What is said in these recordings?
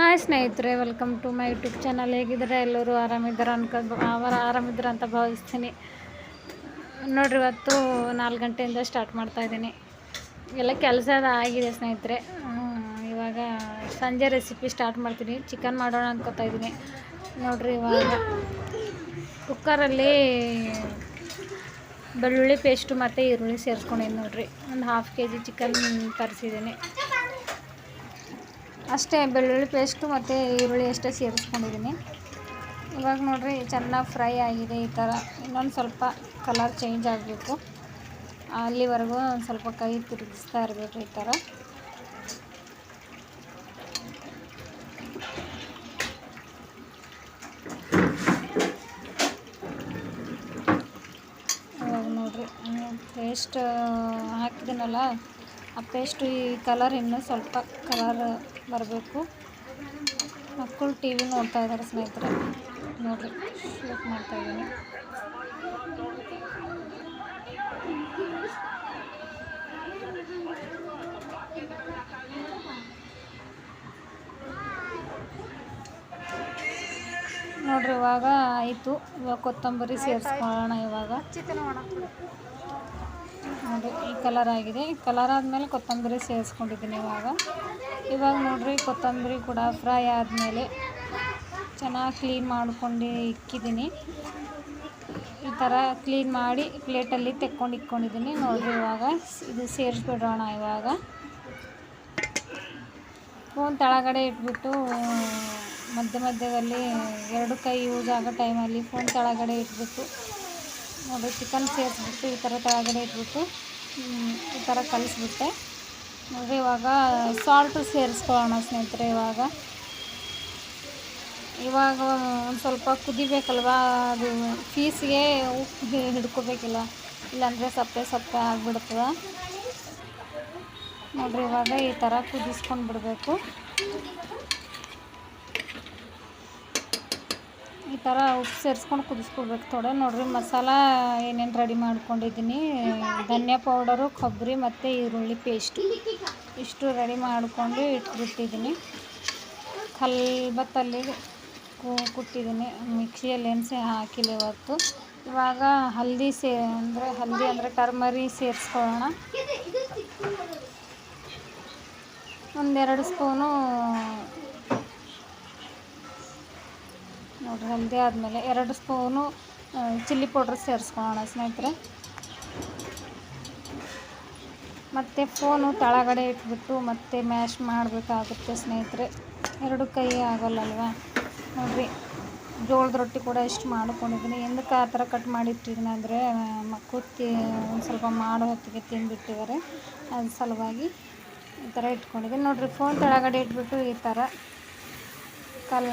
Hi ಸ್ನೇಹಿತರೆ welcome to my YouTube channel ಹೇಗಿದ್ದಾರೆ ಎಲ್ಲರೂ? ಆರಾಮಿದ್ದಾರೆ ಅನ್ಕೊಂಡು ಅವರು ಆರಾಮಿದ್ದಾರೆ ಅಂತ ಭಾವಿಸ್ತೀನಿ. ನೋಡ್ರಿ, ಇವತ್ತು ನಾಲ್ಕು ಗಂಟೆಯಿಂದ ಸ್ಟಾರ್ಟ್ ಮಾಡ್ತಾ ಇದ್ದೀನಿ. ಎಲ್ಲ ಕೆಲಸ ಆಗಿದೆ ಸ್ನೇಹಿತರೆ. ಇವಾಗ ಸಂಜೆ ರೆಸಿಪಿ ಸ್ಟಾರ್ಟ್ ಮಾಡ್ತೀನಿ. ಚಿಕನ್ ಮಾಡೋಣ ಅನ್ಕೋತಾ ಇದ್ದೀನಿ. ನೋಡ್ರಿ, ಇವಾಗ ಕುಕ್ಕರಲ್ಲಿ ಬೆಳ್ಳುಳ್ಳಿ ಪೇಸ್ಟು ಮತ್ತು ಈರುಳ್ಳಿ ಸೇರಿಸ್ಕೊಂಡಿದ್ದೀನಿ ನೋಡ್ರಿ. ಒಂದು ಹಾಫ್ ಕೆ ಜಿ ಚಿಕನ್ ತರಿಸಿದ್ದೀನಿ. ಅಷ್ಟೇ ಬೆಳ್ಳುಳ್ಳಿ ಪೇಸ್ಟು ಮತ್ತು ಈರುಳ್ಳಿ ಅಷ್ಟೇ ಸೇರಿಸ್ಕೊಂಡಿದ್ದೀನಿ. ಇವಾಗ ನೋಡಿರಿ ಚೆನ್ನಾಗಿ ಫ್ರೈ ಆಗಿದೆ ಈ ಥರ. ಇನ್ನೊಂದು ಸ್ವಲ್ಪ ಕಲರ್ ಚೇಂಜ್ ಆಗಬೇಕು. ಅಲ್ಲಿವರೆಗೂ ಒಂದು ಸ್ವಲ್ಪ ಕೈ ತಿರುಗಿಸ್ತಾ ಇರಬೇಕು ಈ ಥರ. ಇವಾಗ ನೋಡಿರಿ ಪೇಸ್ಟ್ ಹಾಕಿದ್ದೀನಲ್ಲ ಆ ಪೇಸ್ಟು ಈ ಕಲರ್ ಇನ್ನೂ ಸ್ವಲ್ಪ ಕಲರ್ ಬರಬೇಕು. ಮಕ್ಕಳು ಟಿ ವಿ ನೋಡ್ತಾ ಇದ್ದಾರೆ ಸ್ನೇಹಿತರೆ. ನೋಡಿರಿ, ಶೂಟ್ ಮಾಡ್ತಾ ಇದ್ದೀನಿ. ನೋಡ್ರಿ, ಇವಾಗ ಆಯಿತು. ಇವಾಗ ಕೊತ್ತಂಬರಿ ಸೇರಿಸ್ಕೊಳ್ಳೋಣ ಇವಾಗ. ಕಲರ್ ಆಗಿದೆ. ಕಲರ್ ಆದಮೇಲೆ ಕೊತ್ತಂಬರಿ ಸೇರಿಸ್ಕೊಂಡಿದ್ದೀನಿ ಇವಾಗ. ಇವಾಗ ನೋಡಿರಿ, ಕೊತ್ತಂಬರಿ ಕೂಡ ಫ್ರೈ ಆದಮೇಲೆ ಚೆನ್ನಾಗಿ ಕ್ಲೀನ್ ಮಾಡ್ಕೊಂಡು ಇಕ್ಕಿದ್ದೀನಿ. ಈ ಥರ ಕ್ಲೀನ್ ಮಾಡಿ ಪ್ಲೇಟಲ್ಲಿ ತೆಕ್ಕೊಂಡು ಇಕ್ಕೊಂಡಿದ್ದೀನಿ. ನೋಡಿರಿ ಇವಾಗ ಇದು ಸೇರಿಸ್ಬಿಡೋಣ ಇವಾಗ. ಫೋನ್ ತಳಗಡೆ ಇಟ್ಬಿಟ್ಟು, ಮಧ್ಯ ಮಧ್ಯದಲ್ಲಿ ಎರಡು ಕೈ ಯೂಸ್ ಆಗೋ ಟೈಮಲ್ಲಿ ಫೋನ್ ತಳಗಡೆ ಇಟ್ಬಿಟ್ಟು ನೋಡಿ ಚಿಕನ್ ಸೇರಿಸ್ಬಿಟ್ಟು ಈ ಥರ ತಳಗಡೆ ಇಟ್ಬಿಟ್ಟು ಈ ಥರ ಕಲಿಸ್ಬಿಟ್ಟೆ. ನೋಡಿರಿ, ಇವಾಗ ಸಾಲ್ಟು ಸೇರಿಸ್ಕೊಳ್ಳೋಣ ಸ್ನೇಹಿತರೆ, ಇವಾಗ. ಇವಾಗ ಒಂದು ಸ್ವಲ್ಪ ಕುದಿಬೇಕಲ್ವ? ಅದು ಫೀಸ್ಗೆ ಉಪ್ಪು ಹಿಡ್ಕೋಬೇಕಿಲ್ಲ. ಇಲ್ಲಾಂದರೆ ಸಪ್ಪೆ ಸಪ್ಪೆ ಆಗಿಬಿಡ್ತದೆ. ನೋಡಿರಿ, ಇವಾಗ ಈ ಥರ ಕುದಿಸ್ಕೊಂಡು ಬಿಡಬೇಕು ಥರ ಉಪ್ಪು ಸೇರಿಸ್ಕೊಂಡು ಕುದಿಸ್ಕೊಳ್ಬೇಕು ಥೋಡೆ ನೋಡಿರಿ, ಮಸಾಲ ಏನೇನು ರೆಡಿ ಮಾಡ್ಕೊಂಡಿದ್ದೀನಿ. ಧನಿಯಾ ಪೌಡರು ಕೊಬ್ಬರಿ ಮತ್ತು ಈರುಳ್ಳಿ ಪೇಸ್ಟು ಇಷ್ಟು ರೆಡಿ ಮಾಡಿಕೊಂಡು ಇಟ್ಬಿಟ್ಟಿದ್ದೀನಿ. ಕಲ್ಬತ್ತಲ್ಲಿ ಕುಟ್ಟಿದ್ದೀನಿ. ಮಿಕ್ಸಿಯಲ್ಲಿ ಎಣಸೆ ಹಾಕಿಲ್ಲ ಇವತ್ತು. ಇವಾಗ ಹಲ್ದಿ ಸೇ, ಅಂದರೆ ಹಲ್ದಿ ಅಂದರೆ ಟರ್ಮರಿ ಸೇರಿಸ್ಕೊಳ್ಳೋಣ. ಒಂದೆರಡು ಸ್ಪೂನು ನೋಡ್ರಿ ಹಲ್ದಿ ಆದಮೇಲೆ ಎರಡು ಸ್ಪೂನು ಚಿಲ್ಲಿ ಪೌಡ್ರ್ ಸೇರಿಸ್ಕೊಳ್ಳೋಣ ಸ್ನೇಹಿತರೆ. ಮತ್ತು ಫೋನು ತಳಗಡೆ ಇಟ್ಬಿಟ್ಟು ಮತ್ತೆ ಮ್ಯಾಶ್ ಮಾಡಬೇಕಾಗುತ್ತೆ ಸ್ನೇಹಿತರೆ. ಎರಡು ಕೈ ಆಗೋಲ್ಲಲ್ವ? ನೋಡಿರಿ, ಜೋಳದ ರೊಟ್ಟಿ ಕೂಡ ಇಷ್ಟು ಮಾಡ್ಕೊಂಡಿದ್ದೀನಿ. ಎಂದಕ್ಕೆ ಆ ಥರ ಕಟ್ ಮಾಡಿಟ್ಟಿದ್ದೀನಿ ಅಂದರೆ ಮಕ್ಕಳು ತಿ ಒಂದು ಸ್ವಲ್ಪ ಮಾಡೋ ಹೊತ್ತಿಗೆ ತಿಂದುಬಿಟ್ಟಿದ್ದಾರೆ. ಅದ್ರ ಸಲುವಾಗಿ ಈ ಥರ ಇಟ್ಕೊಂಡಿದ್ದೀನಿ. ನೋಡಿರಿ, ಫೋನ್ ಕೆಳಗಡೆ ಇಟ್ಬಿಟ್ಟು ಈ ಥರ ಕಲ್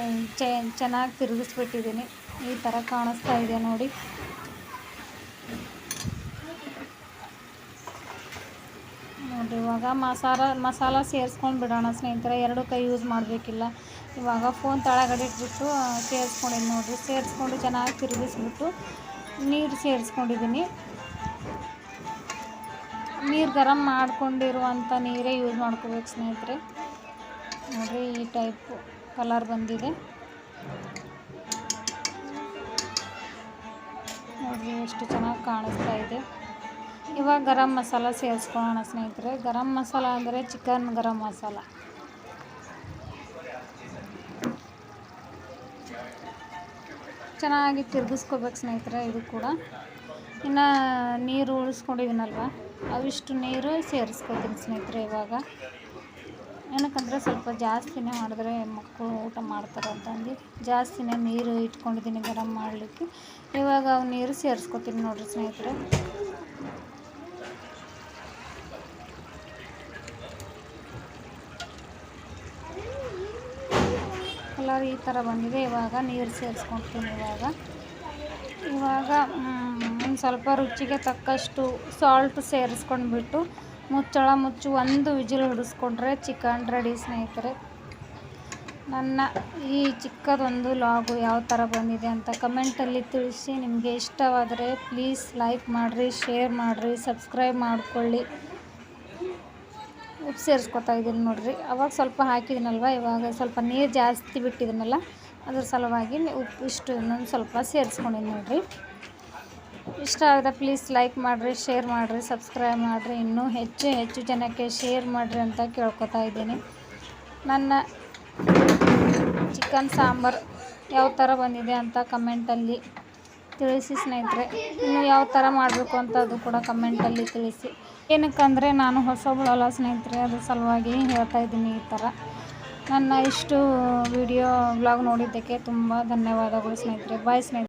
ಚೆನ್ನಾಗಿ ತಿರುಗಿಸ್ಬಿಟ್ಟಿದ್ದೀನಿ. ಈ ಥರ ಕಾಣಿಸ್ತಾ ಇದೆ ನೋಡಿ. ನೋಡಿರಿ ಇವಾಗ ಮಸಾಲ ಮಸಾಲ ಸೇರಿಸ್ಕೊಂಡು ಬಿಡೋಣ ಸ್ನೇಹಿತರೆ. ಎರಡು ಕೈ ಯೂಸ್ ಮಾಡಬೇಕಿಲ್ಲ. ಇವಾಗ ಫೋನ್ ತಳಗಡೆ ಇಟ್ಬಿಟ್ಟು ಸೇರಿಸ್ಕೊಂಡಿದ್ದೀನಿ ನೋಡಿರಿ ಸೇರಿಸ್ಕೊಂಡು ಚೆನ್ನಾಗಿ ತಿರುಗಿಸ್ಬಿಟ್ಟು ನೀರು ಸೇರಿಸ್ಕೊಂಡಿದ್ದೀನಿ ನೀರು ಗರಂ ಮಾಡ್ಕೊಂಡಿರುವಂಥ ನೀರೇ ಯೂಸ್ ಮಾಡ್ಕೋಬೇಕು ಸ್ನೇಹಿತರೆ. ನೋಡಿರಿ ಈ ಟೈಪು ಕಲರ್ ಬಂದಿದೆ. ನೋಡಿರಿ ಎಷ್ಟು ಚೆನ್ನಾಗಿ ಕಾಣಿಸ್ತಾ ಇದೆ. ಇವಾಗ ಗರಂ ಮಸಾಲ ಸೇರಿಸ್ಕೊಳ್ಳೋಣ ಸ್ನೇಹಿತರೆ. ಗರಂ ಮಸಾಲ ಅಂದರೆ ಚಿಕನ್ ಗರಂ ಮಸಾಲ. ಚೆನ್ನಾಗಿ ತಿರುಗಿಸ್ಕೋಬೇಕು ಸ್ನೇಹಿತರೆ ಇದು ಕೂಡ. ಇನ್ನು ನೀರು ಉಳಿಸ್ಕೊಂಡಿದ್ದೀನಲ್ವ? ಅವಿಷ್ಟು ನೀರು ಸೇರಿಸ್ಕೊತೀನಿ ಸ್ನೇಹಿತರೆ ಇವಾಗ. ಏನಕ್ಕಂದರೆ ಸ್ವಲ್ಪ ಜಾಸ್ತಿನೇ ಮಾಡಿದ್ರೆ ಮಕ್ಕಳು ಊಟ ಮಾಡ್ತಾರೆ ಅಂತಂದು. ಜಾಸ್ತಿನೇ ನೀರು ಇಟ್ಕೊಂಡಿದ್ದೀನಿ ಗರಂ ಮಾಡಲಿಕ್ಕೆ. ಇವಾಗ ಅವು ನೀರು ಸೇರಿಸ್ಕೊತೀನಿ ನೋಡಿರಿ ಸ್ನೇಹಿತರೆ. ಕಲರ್ ಈ ಥರ ಬಂದಿದೆ. ಇವಾಗ ನೀರು ಸೇರಿಸ್ಕೊಳ್ತೀನಿ ಇವಾಗ. ಇವಾಗ ಒಂದು ಸ್ವಲ್ಪ ರುಚಿಗೆ ತಕ್ಕಷ್ಟು ಸಾಲ್ಟ್ ಸೇರಿಸ್ಕೊಂಡ್ಬಿಟ್ಟು ಮುಚ್ಚಳ ಮುಚ್ಚು ಒಂದು ವಿಜಿಲ್ ಹಿಡಿಸ್ಕೊಂಡ್ರೆ ಚಿಕನ್ ರೆಡಿ ಸ್ನೇಹಿತರೆ. ನನ್ನ ಈ ಚಿಕ್ಕದೊಂದು ಲಾಗು ಯಾವ ಥರ ಬಂದಿದೆ ಅಂತ ಕಮೆಂಟಲ್ಲಿ ತಿಳಿಸಿ. ನಿಮಗೆ ಇಷ್ಟವಾದರೆ ಪ್ಲೀಸ್ ಲೈಕ್ ಮಾಡಿರಿ, ಶೇರ್ ಮಾಡಿರಿ, ಸಬ್ಸ್ಕ್ರೈಬ್ ಮಾಡಿಕೊಳ್ಳಿ. ಉಪ್ಪು ಸೇರಿಸ್ಕೊತಾ ಇದ್ದೀನಿ ನೋಡಿರಿ. ಅವಾಗ ಸ್ವಲ್ಪ ಹಾಕಿದ್ದೀನಲ್ವ, ಇವಾಗ ಸ್ವಲ್ಪ ನೀರು ಜಾಸ್ತಿ ಬಿಟ್ಟಿದ್ದೀನಲ್ಲ, ಅದ್ರ ಸಲುವಾಗಿ ಉಪ್ಪು ಇಷ್ಟು ಇನ್ನೊಂದು ಸ್ವಲ್ಪ ಸೇರಿಸ್ಕೊಂಡಿದ್ದೀನಿ ನೋಡಿರಿ. ಇಷ್ಟ ಆದರೆ ಪ್ಲೀಸ್ ಲೈಕ್ ಮಾಡಿರಿ ಶೇರ್ ಮಾಡಿರಿ ಸಬ್ಸ್ಕ್ರೈಬ್ ಮಾಡಿರಿ. ಇನ್ನೂ ಹೆಚ್ಚು ಹೆಚ್ಚು ಜನಕ್ಕೆ ಶೇರ್ ಮಾಡಿರಿ ಅಂತ ಕೇಳ್ಕೊತಾ ಇದ್ದೀನಿ. ನನ್ನ ಚಿಕನ್ ಸಾಂಬಾರು ಯಾವ ಥರ ಬಂದಿದೆ ಅಂತ ಕಮೆಂಟಲ್ಲಿ ತಿಳಿಸಿ ಸ್ನೇಹಿತರೆ. ಇನ್ನು ಯಾವ ಥರ ಮಾಡಬೇಕು ಅಂತ ಅದು ಕೂಡ ಕಮೆಂಟಲ್ಲಿ ತಿಳಿಸಿ. ಏನಕ್ಕಂದರೆ ನಾನು ಹೊಸಬಳಲ್ಲ ಸ್ನೇಹಿತರೆ, ಅದ್ರ ಸಲುವಾಗಿ ಹೇಳ್ತಾ ಇದ್ದೀನಿ ಈ ಥರ ನನ್ನ ಇಷ್ಟು ವಿಡಿಯೋ ಬ್ಲಾಗ್ ನೋಡಿದ್ದಕ್ಕೆ ತುಂಬ ಧನ್ಯವಾದಗಳು ಸ್ನೇಹಿತರೆ. ಬಾಯ್ ಸ್ನೇಹಿತರೆ.